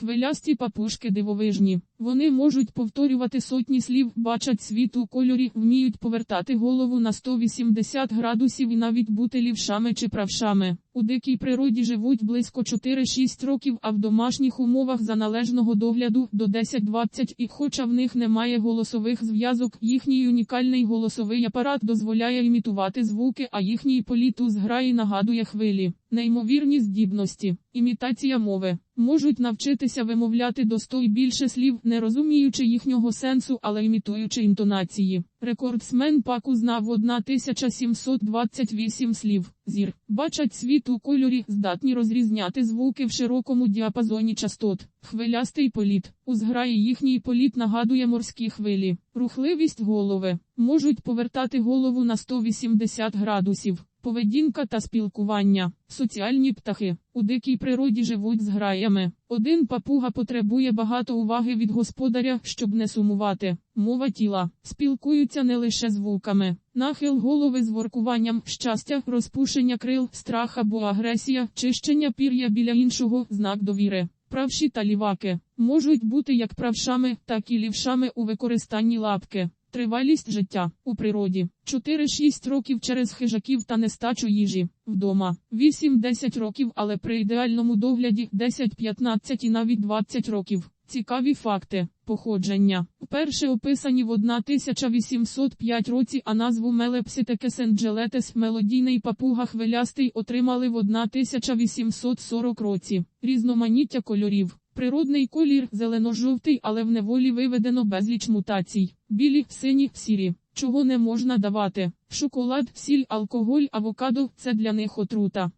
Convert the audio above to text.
Хвилясті папушки дивовижні. Вони можуть повторювати сотні слів, бачать світ у кольорі, вміють повертати голову на 180 градусів і навіть бути лівшами чи правшами. У дикій природі живуть близько 4-6 років, а в домашніх умовах за належного догляду до 10-20 і хоча в них немає голосових зв'язок, їхній унікальний голосовий апарат дозволяє імітувати звуки, а їхній політ у зграї нагадує хвилі. Неймовірні здібності, імітація мови, можуть навчитися вимовляти до 100 і більше слів, не розуміючи їхнього сенсу, але імітуючи інтонації. Рекордсмен паку знав 1728 слів. Зір бачать світ у кольорі, здатні розрізняти звуки в широкому діапазоні частот. Хвилястий політ. У зграї їхній політ нагадує морські хвилі. Рухливість голови. Можуть повертати голову на 180 градусів. Поведінка та спілкування. Соціальні птахи. У дикій природі живуть з граями. Один папуга потребує багато уваги від господаря, щоб не сумувати. Мова тіла. Спілкуються не лише звуками. Нахил голови з воркуванням, щастя, розпушення крил, страх або агресія, чищення пір'я біля іншого, знак довіри. Правші та ліваки можуть бути як правшами, так і лівшами у використанні лапки. Тривалість життя у природі 4-6 років через хижаків та нестачу їжі вдома, 8-10 років, але при ідеальному догляді 10-15 і навіть 20 років. Цікаві факти походження. Вперше описані в 1805 році, а назву Мелепситекесенджелетес мелодійний папуга хвилястий отримали в 1840 році. Різноманіття кольорів. Природний колір зелено-жовтий, але в неволі виведено безліч мутацій. Білі, сині, сірі. Чого не можна давати? Шоколад, сіль, алкоголь, авокадо це для них отрута.